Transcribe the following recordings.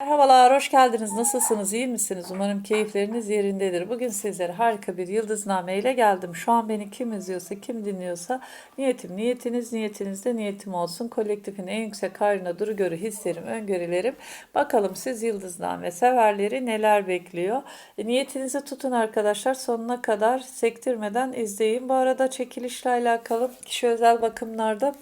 Merhabalar, hoş geldiniz. Nasılsınız, iyi misiniz? Umarım keyifleriniz yerindedir. Bugün sizlere harika bir yıldızname ile geldim. Şu an beni kim izliyorsa, kim dinliyorsa niyetim niyetiniz, niyetiniz de niyetim olsun. Kolektifin en yüksek hayrına duru görü hislerim, öngörülerim. Bakalım siz yıldızname severleri neler bekliyor? E, niyetinizi tutun arkadaşlar. Sonuna kadar sektirmeden izleyin. Bu arada çekilişle alakalı kişi özel bakımlarda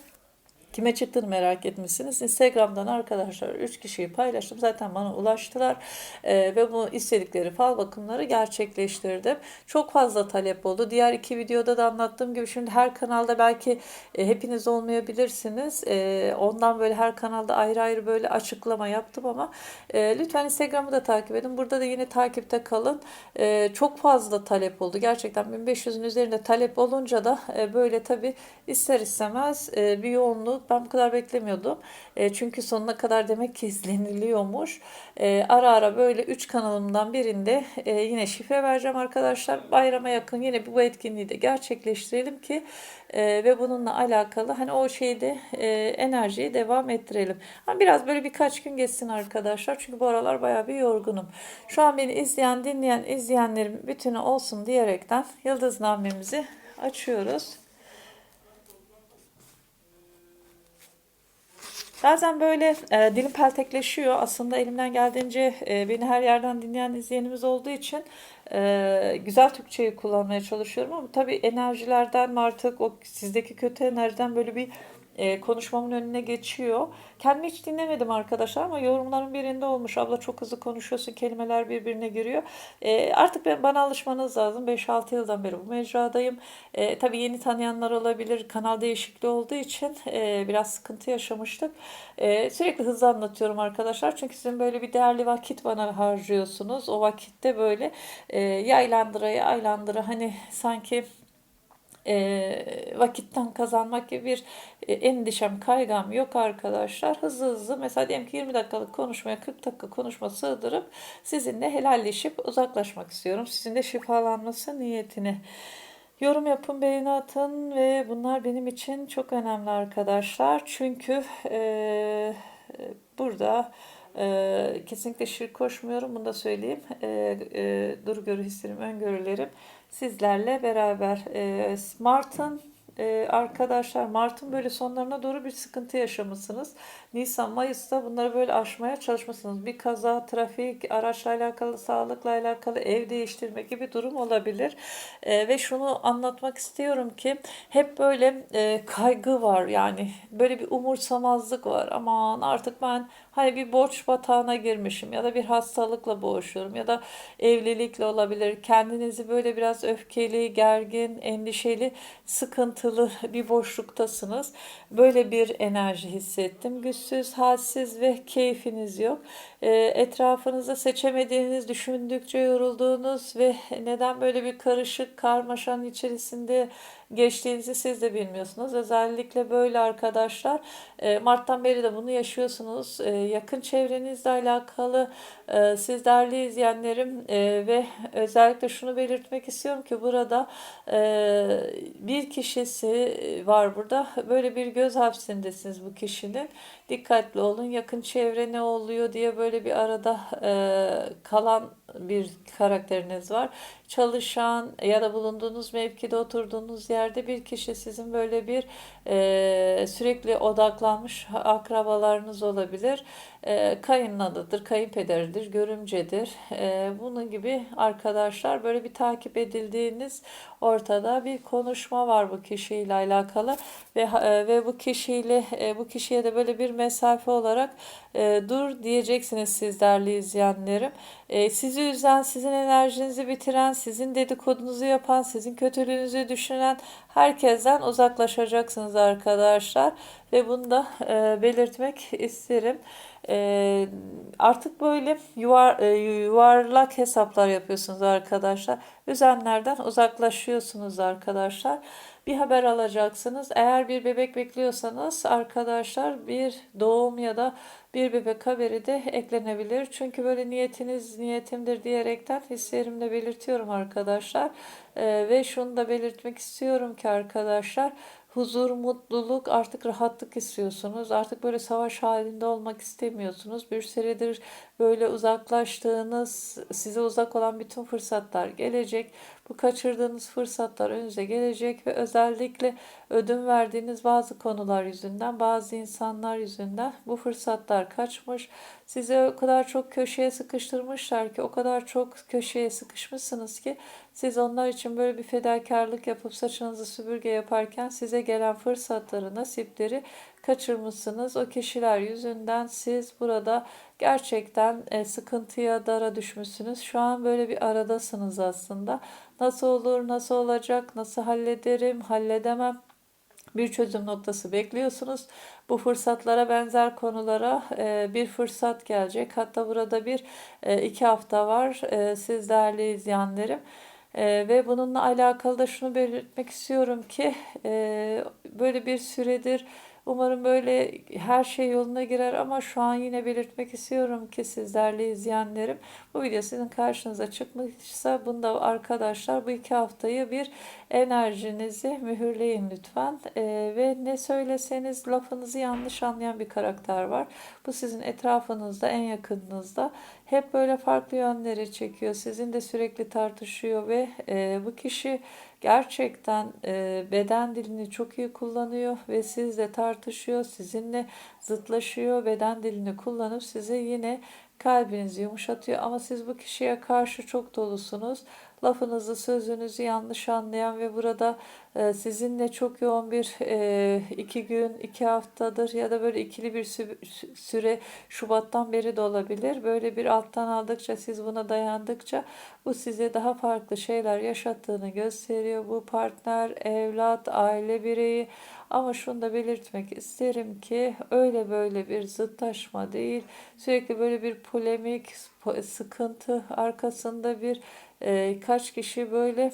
Kime çıktığını merak etmişsiniz. Instagram'dan arkadaşlar 3 kişiyi paylaştım. Zaten bana ulaştılar Ee, ve bu istedikleri fal bakımları gerçekleştirdim. Çok fazla talep oldu. Diğer iki videoda da anlattığım gibi şimdi her kanalda belki e, hepiniz olmayabilirsiniz. E, ondan böyle her kanalda ayrı ayrı böyle açıklama yaptım ama e, lütfen Instagram'ı da takip edin. Burada da yine takipte kalın. E, çok fazla talep oldu. Gerçekten 1500'ün üzerinde talep olunca da e, böyle tabii ister istemez e, bir yoğunluk ben bu kadar beklemiyordum. E, çünkü sonuna kadar demek ki izleniliyormuş. E, ara ara böyle 3 kanalımdan birinde e, yine şifre vereceğim arkadaşlar. Bayrama yakın yine bu etkinliği de gerçekleştirelim ki e, ve bununla alakalı hani o şeyde e, enerjiyi devam ettirelim. Ama biraz böyle birkaç gün geçsin arkadaşlar. Çünkü bu aralar bayağı bir yorgunum. Şu an beni izleyen, dinleyen, izleyenlerim bütünü olsun diyerekten yıldıznamemizi açıyoruz. Bazen böyle e, dilim peltekleşiyor. Aslında elimden geldiğince e, beni her yerden dinleyen izleyenimiz olduğu için e, güzel Türkçeyi kullanmaya çalışıyorum ama tabii enerjilerden mi artık o sizdeki kötü enerjiden böyle bir e, konuşmamın önüne geçiyor. Kendimi hiç dinlemedim arkadaşlar ama yorumların birinde olmuş. Abla çok hızlı konuşuyorsun, kelimeler birbirine giriyor. E, artık ben, bana alışmanız lazım. 5-6 yıldan beri bu mecradayım. E, tabii yeni tanıyanlar olabilir. Kanal değişikliği olduğu için e, biraz sıkıntı yaşamıştık. E, sürekli hızlı anlatıyorum arkadaşlar. Çünkü sizin böyle bir değerli vakit bana harcıyorsunuz. O vakitte böyle e, yaylandıra yaylandıra hani sanki e, vakitten kazanmak gibi bir e, endişem, kaygam yok arkadaşlar. Hızlı hızlı mesela diyelim ki 20 dakikalık konuşmaya 40 dakika konuşma sığdırıp sizinle helalleşip uzaklaşmak istiyorum. Sizin de şifalanması niyetine. Yorum yapın, beğeni atın ve bunlar benim için çok önemli arkadaşlar. Çünkü e, burada e, kesinlikle şirk koşmuyorum. Bunu da söyleyeyim. E, e, dur görü hislerim, öngörülerim sizlerle beraber. E, Mart'ın arkadaşlar Mart'ın böyle sonlarına doğru bir sıkıntı yaşamışsınız. Nisan, Mayıs'ta bunları böyle aşmaya çalışmışsınız. Bir kaza, trafik, araçla alakalı, sağlıkla alakalı, ev değiştirme gibi durum olabilir. E, ve şunu anlatmak istiyorum ki hep böyle e, kaygı var yani böyle bir umursamazlık var. Aman artık ben hani bir borç batağına girmişim ya da bir hastalıkla boğuşuyorum ya da evlilikle olabilir. Kendinizi böyle biraz öfkeli, gergin, endişeli, sıkıntılı bir boşluktasınız. Böyle bir enerji hissettim. Güçsüz, halsiz ve keyfiniz yok. E, etrafınızda seçemediğiniz, düşündükçe yorulduğunuz ve neden böyle bir karışık karmaşanın içerisinde geçtiğinizi siz de bilmiyorsunuz. Özellikle böyle arkadaşlar e, Mart'tan beri de bunu yaşıyorsunuz. E, yakın çevrenizle alakalı siz değerli izleyenlerim ve özellikle şunu belirtmek istiyorum ki burada bir kişisi var burada. Böyle bir göz hapsindesiniz bu kişinin. Dikkatli olun. Yakın çevre ne oluyor diye böyle bir arada kalan bir karakteriniz var. Çalışan ya da bulunduğunuz mevkide oturduğunuz yerde bir kişi sizin böyle bir e, sürekli odaklanmış akrabalarınız olabilir. E, kayınladıdır, kayınpederidir, görümcedir. E, bunun gibi arkadaşlar böyle bir takip edildiğiniz ortada bir konuşma var bu kişiyle alakalı ve e, ve bu kişiyle e, bu kişiye de böyle bir mesafe olarak e, dur diyeceksiniz siz değerli izleyenlerim. E, sizi üzen, sizin enerjinizi bitiren, sizin dedikodunuzu yapan, sizin kötülüğünüzü düşünen herkesten uzaklaşacaksınız arkadaşlar. Ve bunu da e, belirtmek isterim. E, artık böyle yuvar, e, yuvarlak hesaplar yapıyorsunuz arkadaşlar. Üzenlerden uzaklaşıyorsunuz arkadaşlar. Bir haber alacaksınız. Eğer bir bebek bekliyorsanız arkadaşlar bir doğum ya da bir bebek haberi de eklenebilir. Çünkü böyle niyetiniz niyetimdir diyerekten hislerimle belirtiyorum arkadaşlar. Ee, ve şunu da belirtmek istiyorum ki arkadaşlar huzur, mutluluk, artık rahatlık istiyorsunuz. Artık böyle savaş halinde olmak istemiyorsunuz. Bir süredir böyle uzaklaştığınız, size uzak olan bütün fırsatlar gelecek. Bu kaçırdığınız fırsatlar önünüze gelecek ve özellikle ödün verdiğiniz bazı konular yüzünden, bazı insanlar yüzünden bu fırsatlar kaçmış. Sizi o kadar çok köşeye sıkıştırmışlar ki, o kadar çok köşeye sıkışmışsınız ki siz onlar için böyle bir fedakarlık yapıp saçınızı süpürge yaparken size gelen fırsatları, nasipleri kaçırmışsınız. O kişiler yüzünden siz burada gerçekten e, sıkıntıya, dara düşmüşsünüz. Şu an böyle bir aradasınız aslında. Nasıl olur, nasıl olacak, nasıl hallederim, halledemem bir çözüm noktası bekliyorsunuz. Bu fırsatlara benzer konulara e, bir fırsat gelecek. Hatta burada bir e, iki hafta var siz değerli izleyenlerim. Ve bununla alakalı da şunu belirtmek istiyorum ki böyle bir süredir Umarım böyle her şey yoluna girer ama şu an yine belirtmek istiyorum ki sizlerle izleyenlerim bu video sizin karşınıza çıkmışsa bunda arkadaşlar bu iki haftayı bir enerjinizi mühürleyin lütfen ee, ve ne söyleseniz lafınızı yanlış anlayan bir karakter var. Bu sizin etrafınızda en yakınınızda hep böyle farklı yönlere çekiyor. Sizin de sürekli tartışıyor ve e, bu kişi gerçekten e, beden dilini çok iyi kullanıyor ve sizle tartışıyor, sizinle zıtlaşıyor, beden dilini kullanıp size yine kalbinizi yumuşatıyor. Ama siz bu kişiye karşı çok dolusunuz lafınızı, sözünüzü yanlış anlayan ve burada e, sizinle çok yoğun bir e, iki gün, iki haftadır ya da böyle ikili bir süre Şubat'tan beri de olabilir. Böyle bir alttan aldıkça, siz buna dayandıkça bu size daha farklı şeyler yaşattığını gösteriyor. Bu partner, evlat, aile bireyi ama şunu da belirtmek isterim ki öyle böyle bir zıtlaşma değil. Sürekli böyle bir polemik, sıkıntı arkasında bir e, kaç kişi böyle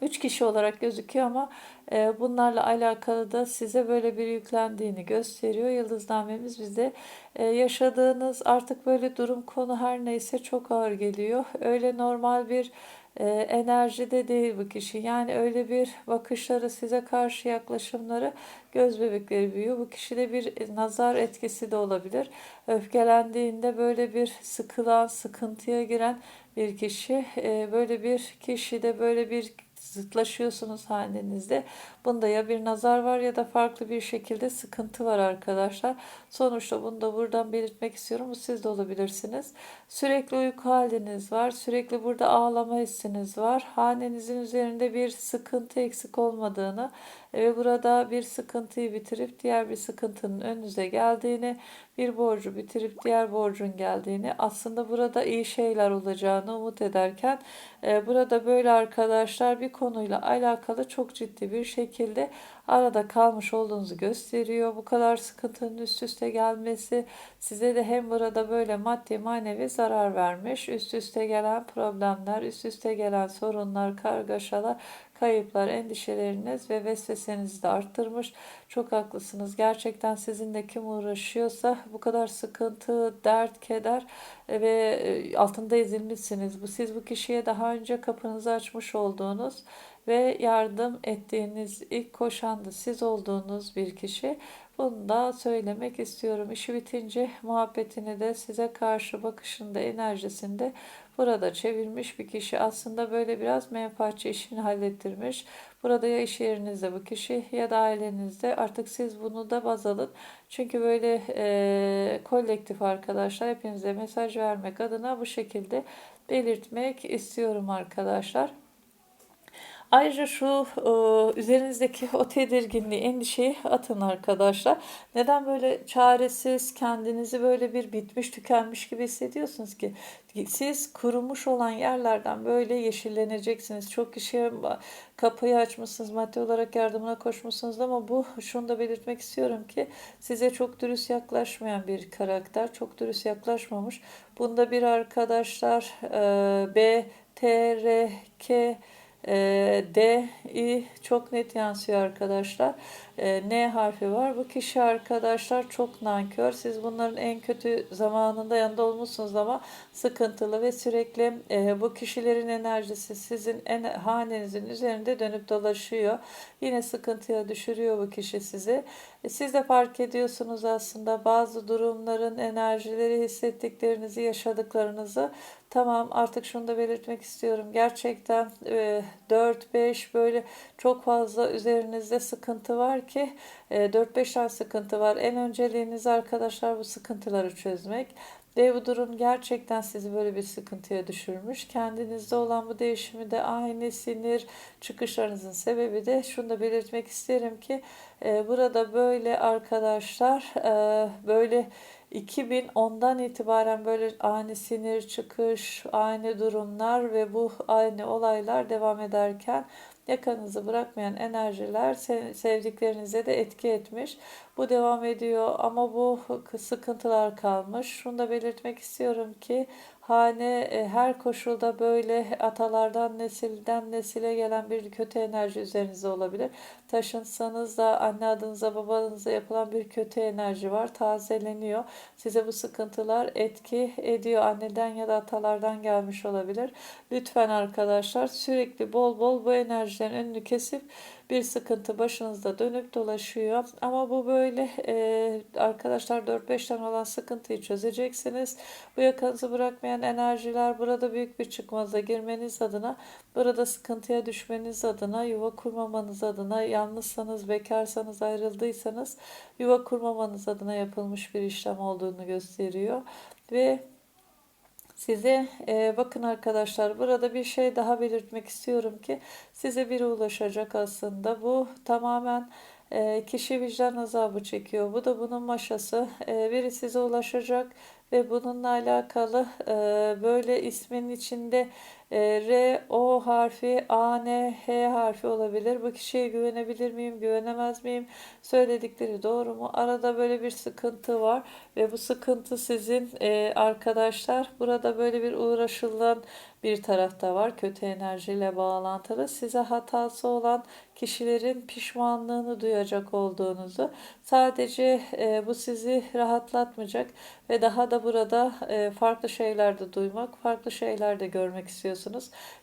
üç kişi olarak gözüküyor ama e, bunlarla alakalı da size böyle bir yüklendiğini gösteriyor. Yıldıznamemiz bize e, yaşadığınız artık böyle durum konu her neyse çok ağır geliyor. Öyle normal bir e, enerjide değil bu kişi. Yani öyle bir bakışları size karşı yaklaşımları göz bebekleri büyüyor. Bu kişide bir nazar etkisi de olabilir. Öfkelendiğinde böyle bir sıkılan, sıkıntıya giren bir kişi. E, böyle bir kişi de böyle bir zıtlaşıyorsunuz halinizde. Bunda ya bir nazar var ya da farklı bir şekilde sıkıntı var arkadaşlar. Sonuçta bunu da buradan belirtmek istiyorum. Siz de olabilirsiniz. Sürekli uyku haliniz var. Sürekli burada ağlama hissiniz var. Hanenizin üzerinde bir sıkıntı eksik olmadığını ve burada bir sıkıntıyı bitirip diğer bir sıkıntının önünüze geldiğini, bir borcu bitirip diğer borcun geldiğini, aslında burada iyi şeyler olacağını umut ederken e, burada böyle arkadaşlar bir konuyla alakalı çok ciddi bir şekilde arada kalmış olduğunuzu gösteriyor. Bu kadar sıkıntının üst üste gelmesi size de hem burada böyle maddi manevi zarar vermiş. Üst üste gelen problemler, üst üste gelen sorunlar, kargaşalar kayıplar, endişeleriniz ve vesvesenizi de arttırmış. Çok haklısınız. Gerçekten sizinle kim uğraşıyorsa bu kadar sıkıntı, dert, keder ve e, altında ezilmişsiniz. Bu siz bu kişiye daha önce kapınızı açmış olduğunuz ve yardım ettiğiniz ilk koşan da siz olduğunuz bir kişi. Bunu da söylemek istiyorum. İşi bitince muhabbetini de size karşı bakışında, enerjisinde burada çevirmiş bir kişi. Aslında böyle biraz menfaatçi işini hallettirmiş. Burada ya iş yerinizde bu kişi ya da ailenizde artık siz bunu da baz alın. Çünkü böyle e, kolektif arkadaşlar hepinize mesaj vermek adına bu şekilde belirtmek istiyorum arkadaşlar. Ayrıca şu e, üzerinizdeki o tedirginliği, endişeyi atın arkadaşlar. Neden böyle çaresiz, kendinizi böyle bir bitmiş, tükenmiş gibi hissediyorsunuz ki? Siz kurumuş olan yerlerden böyle yeşilleneceksiniz. Çok kişiye kapıyı açmışsınız, maddi olarak yardımına koşmuşsunuz ama bu şunu da belirtmek istiyorum ki size çok dürüst yaklaşmayan bir karakter, çok dürüst yaklaşmamış. Bunda bir arkadaşlar e, B, T, R, K, E, D, I çok net yansıyor arkadaşlar. E, N harfi var. Bu kişi arkadaşlar çok nankör. Siz bunların en kötü zamanında yanında olmuşsunuz ama sıkıntılı ve sürekli e, bu kişilerin enerjisi sizin en, hanenizin üzerinde dönüp dolaşıyor. Yine sıkıntıya düşürüyor bu kişi sizi. E, siz de fark ediyorsunuz aslında bazı durumların enerjileri hissettiklerinizi, yaşadıklarınızı. Tamam artık şunu da belirtmek istiyorum. Gerçekten e, 4-5 böyle çok fazla üzerinizde sıkıntı var ki e, 4-5 tane sıkıntı var. En önceliğiniz arkadaşlar bu sıkıntıları çözmek. Ve bu durum gerçekten sizi böyle bir sıkıntıya düşürmüş. Kendinizde olan bu değişimi de aynı sinir çıkışlarınızın sebebi de şunu da belirtmek isterim ki e, burada böyle arkadaşlar e, böyle 2010'dan itibaren böyle ani sinir çıkış, aynı durumlar ve bu aynı olaylar devam ederken yakanızı bırakmayan enerjiler sevdiklerinize de etki etmiş. Bu devam ediyor ama bu sıkıntılar kalmış. Şunu da belirtmek istiyorum ki hane e, her koşulda böyle atalardan nesilden nesile gelen bir kötü enerji üzerinizde olabilir. Taşınsanız da anne adınıza babanıza yapılan bir kötü enerji var. Tazeleniyor. Size bu sıkıntılar etki ediyor. Anneden ya da atalardan gelmiş olabilir. Lütfen arkadaşlar sürekli bol bol bu enerjilerin önünü kesip bir sıkıntı başınızda dönüp dolaşıyor. Ama bu böyle e, arkadaşlar 4-5 tane olan sıkıntıyı çözeceksiniz. Bu yakanızı bırakmayan enerjiler burada büyük bir çıkmaza girmeniz adına, burada sıkıntıya düşmeniz adına, yuva kurmamanız adına, yalnızsanız, bekarsanız, ayrıldıysanız yuva kurmamanız adına yapılmış bir işlem olduğunu gösteriyor. Ve Size e, bakın arkadaşlar burada bir şey daha belirtmek istiyorum ki size biri ulaşacak aslında. Bu tamamen e, kişi vicdan azabı çekiyor. Bu da bunun maşası. E, biri size ulaşacak ve bununla alakalı e, böyle ismin içinde e, R, O harfi, A, N, H harfi olabilir. Bu kişiye güvenebilir miyim, güvenemez miyim? Söyledikleri doğru mu? Arada böyle bir sıkıntı var ve bu sıkıntı sizin e, arkadaşlar burada böyle bir uğraşılan bir tarafta var. Kötü enerjiyle bağlantılı. Size hatası olan kişilerin pişmanlığını duyacak olduğunuzu sadece e, bu sizi rahatlatmayacak ve daha da burada e, farklı şeyler de duymak, farklı şeyler de görmek istiyorsunuz.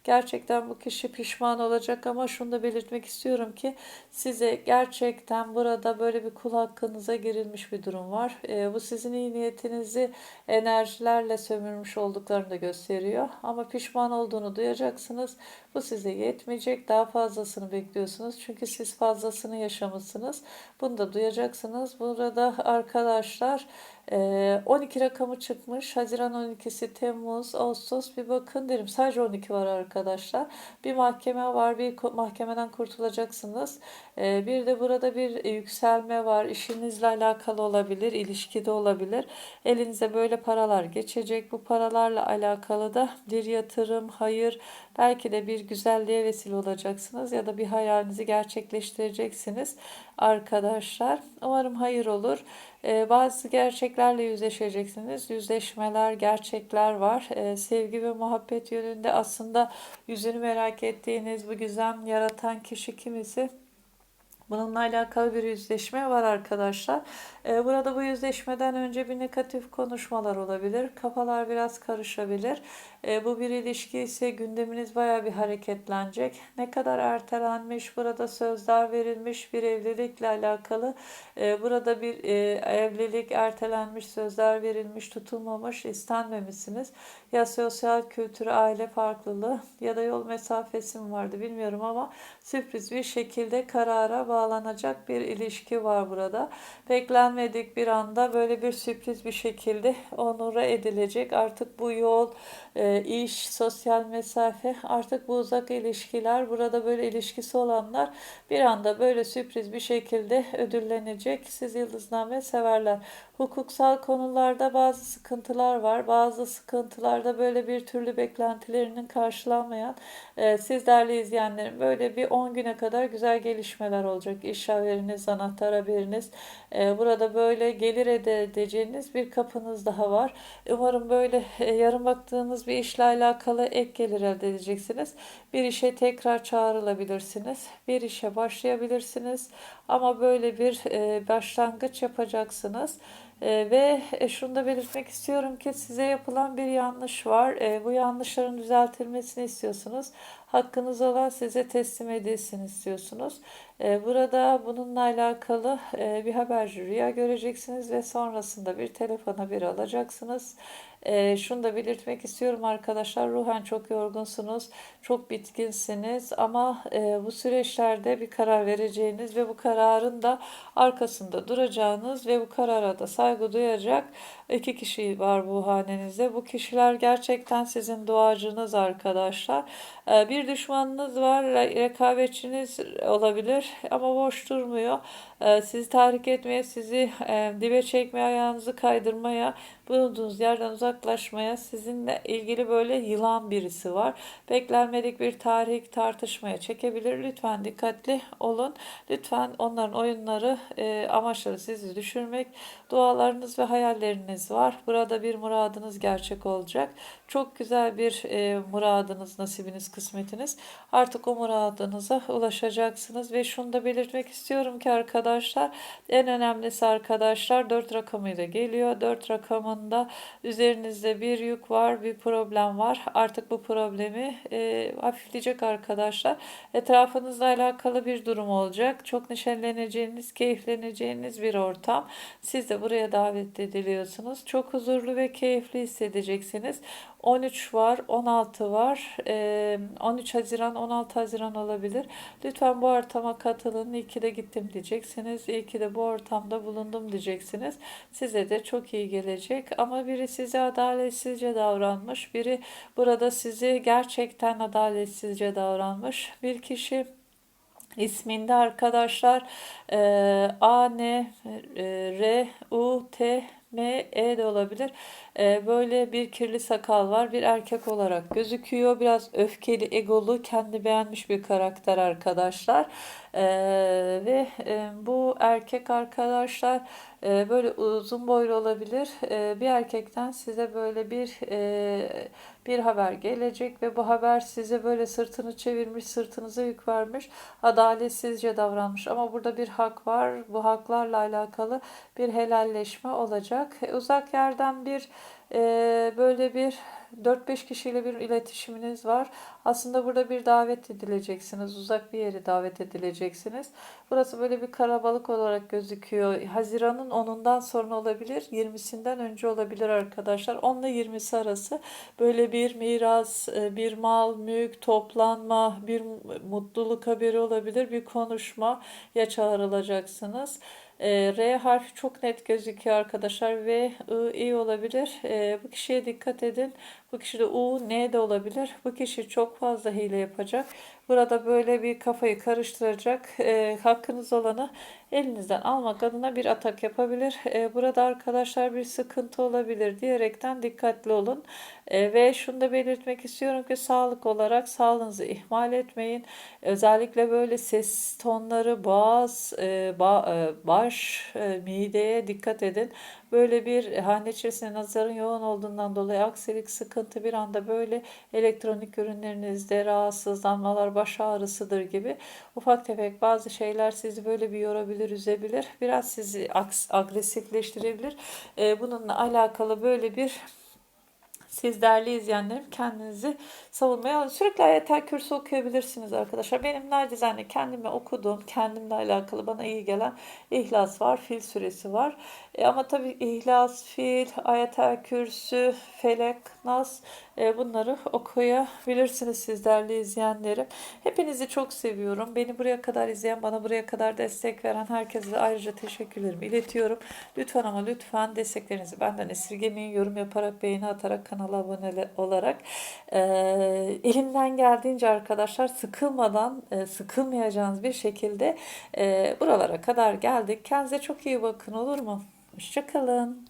Gerçekten bu kişi pişman olacak ama şunu da belirtmek istiyorum ki size gerçekten burada böyle bir kul hakkınıza girilmiş bir durum var. E, bu sizin iyi niyetinizi enerjilerle sömürmüş olduklarını da gösteriyor. Ama pişman olduğunu duyacaksınız. Bu size yetmeyecek. Daha fazlasını bekliyorsunuz. Çünkü siz fazlasını yaşamışsınız. Bunu da duyacaksınız. Burada arkadaşlar 12 rakamı çıkmış. Haziran 12'si Temmuz, Ağustos bir bakın derim. Sadece 12 var arkadaşlar. Bir mahkeme var. Bir mahkemeden kurtulacaksınız. Bir de burada bir yükselme var. İşinizle alakalı olabilir. ilişkide olabilir. Elinize böyle paralar geçecek. Bu paralarla alakalı da bir yatırım, hayır, belki de bir güzelliğe vesile olacaksınız ya da bir hayalinizi gerçekleştireceksiniz arkadaşlar. Umarım hayır olur. Ee, bazı gerçeklerle yüzleşeceksiniz. Yüzleşmeler, gerçekler var. Ee, sevgi ve muhabbet yönünde aslında yüzünü merak ettiğiniz bu gizem yaratan kişi kimisi Bununla alakalı bir yüzleşme var arkadaşlar. Ee, burada bu yüzleşmeden önce bir negatif konuşmalar olabilir. Kafalar biraz karışabilir. Ee, bu bir ilişki ise gündeminiz baya bir hareketlenecek. Ne kadar ertelenmiş, burada sözler verilmiş bir evlilikle alakalı. Ee, burada bir e, evlilik ertelenmiş, sözler verilmiş, tutulmamış, istenmemişsiniz. Ya sosyal kültür, aile farklılığı ya da yol mesafesi mi vardı bilmiyorum ama sürpriz bir şekilde karara bağlanacak bir ilişki var burada. Beklenmedik bir anda böyle bir sürpriz bir şekilde onura edilecek. Artık bu yol, e, iş, sosyal mesafe, artık bu uzak ilişkiler, burada böyle ilişkisi olanlar bir anda böyle sürpriz bir şekilde ödüllenecek. Siz yıldızname severler. Hukuksal konularda bazı sıkıntılar var. Bazı sıkıntılarda böyle bir türlü beklentilerinin karşılanmayan e, siz değerli izleyenlerim böyle bir 10 güne kadar güzel gelişmeler olacak. İş haberiniz, anahtar haberiniz. E, burada böyle gelir elde edeceğiniz bir kapınız daha var. Umarım böyle e, yarın baktığınız bir işle alakalı ek gelir elde edeceksiniz. Bir işe tekrar çağrılabilirsiniz. Bir işe başlayabilirsiniz. Ama böyle bir e, başlangıç yapacaksınız. E, ve e, şunu da belirtmek istiyorum ki size yapılan bir yanlış var. E, bu yanlışların düzeltilmesini istiyorsunuz. Hakkınız olan size teslim edilsin istiyorsunuz. E, burada bununla alakalı e, bir haberci rüya göreceksiniz ve sonrasında bir telefon haberi alacaksınız. E, şunu da belirtmek istiyorum arkadaşlar. Ruhen çok yorgunsunuz, çok bitkinsiniz ama e, bu süreçlerde bir karar vereceğiniz ve bu kararın da arkasında duracağınız ve bu karara da saygı duyacak iki kişi var bu hanenizde. Bu kişiler gerçekten sizin duacınız arkadaşlar. E, bir düşmanınız var, rekabetçiniz olabilir ama boş durmuyor. E, sizi tahrik etmeye, sizi e, dibe çekmeye, ayağınızı kaydırmaya, bulunduğunuz yerden uzaklaşmaya sizinle ilgili böyle yılan birisi var. Beklenmedik bir tahrik tartışmaya çekebilir. Lütfen dikkatli olun. Lütfen onların oyunları e, amaçları sizi düşürmek. Dualarınız ve hayalleriniz var. Burada bir muradınız gerçek olacak. Çok güzel bir e, muradınız, nasibiniz, kısmetiniz. Artık o muradınıza ulaşacaksınız ve şunu da belirtmek istiyorum ki arkadaşlar en önemlisi arkadaşlar 4 rakamıyla geliyor. 4 rakamında üzerinizde bir yük var, bir problem var. Artık bu problemi e, hafifleyecek arkadaşlar. Etrafınızla alakalı bir durum olacak. Çok neşeleneceğiniz, keyifleneceğiniz bir ortam. Siz de buraya davet ediliyorsunuz. Çok huzurlu ve keyifli hissedeceksiniz. 13 var, 16 var. 13 Haziran, 16 Haziran olabilir. Lütfen bu ortama katılın. İyi ki de gittim diyeceksiniz. İyi ki de bu ortamda bulundum diyeceksiniz. Size de çok iyi gelecek. Ama biri size adaletsizce davranmış. Biri burada sizi gerçekten adaletsizce davranmış. Bir kişi isminde arkadaşlar A, N, R, U, T, M, E de olabilir. E, böyle bir kirli sakal var. Bir erkek olarak gözüküyor. Biraz öfkeli, egolu, kendi beğenmiş bir karakter arkadaşlar. E, ve e, bu erkek arkadaşlar e, böyle uzun boylu olabilir. E, bir erkekten size böyle bir e, bir haber gelecek ve bu haber size böyle sırtını çevirmiş, sırtınıza yük vermiş, adaletsizce davranmış. Ama burada bir hak var. Bu haklarla alakalı bir helalleşme olacak. Uzak yerden bir e, böyle bir 4-5 kişiyle bir iletişiminiz var. Aslında burada bir davet edileceksiniz. Uzak bir yere davet edileceksiniz. Burası böyle bir karabalık olarak gözüküyor. Haziran'ın 10'undan sonra olabilir. 20'sinden önce olabilir arkadaşlar. 10 ile 20'si arası böyle bir miras, e, bir mal, mülk, toplanma, bir mutluluk haberi olabilir. Bir konuşma ya çağrılacaksınız. E, R harfi çok net gözüküyor arkadaşlar ve I, I olabilir. E, bu kişiye dikkat edin. Bu kişi de U, N de olabilir. Bu kişi çok fazla hile yapacak. Burada böyle bir kafayı karıştıracak. E, hakkınız olanı elinizden almak adına bir atak yapabilir. E, burada arkadaşlar bir sıkıntı olabilir diyerekten dikkatli olun. E, ve şunu da belirtmek istiyorum ki sağlık olarak sağlığınızı ihmal etmeyin. Özellikle böyle ses tonları, boğaz, e, ba, e, baş, e, mideye dikkat edin. Böyle bir hane içerisinde nazarın yoğun olduğundan dolayı aksilik, sıkıntı bir anda böyle elektronik ürünlerinizde rahatsızlanmalar, baş ağrısıdır gibi ufak tefek bazı şeyler sizi böyle bir yorabilir, üzebilir. Biraz sizi agresifleştirebilir. Ee, bununla alakalı böyle bir siz değerli izleyenlerim kendinizi savunmaya. Sürekli ayetel kürsü okuyabilirsiniz arkadaşlar. Benim nacizane kendime okuduğum, kendimle alakalı bana iyi gelen ihlas var, fil süresi var. E, ama tabii ihlas, fil, ayetel kürsü, felek, nas bunları okuyabilirsiniz siz değerli izleyenlerim. Hepinizi çok seviyorum. Beni buraya kadar izleyen, bana buraya kadar destek veren herkese ayrıca teşekkürlerimi iletiyorum. Lütfen ama lütfen desteklerinizi benden esirgemeyin. Yorum yaparak, beğeni atarak, kanala abone olarak. E, elimden geldiğince arkadaşlar sıkılmadan, e, sıkılmayacağınız bir şekilde e, buralara kadar geldik. Kendinize çok iyi bakın olur mu? Hoşçakalın.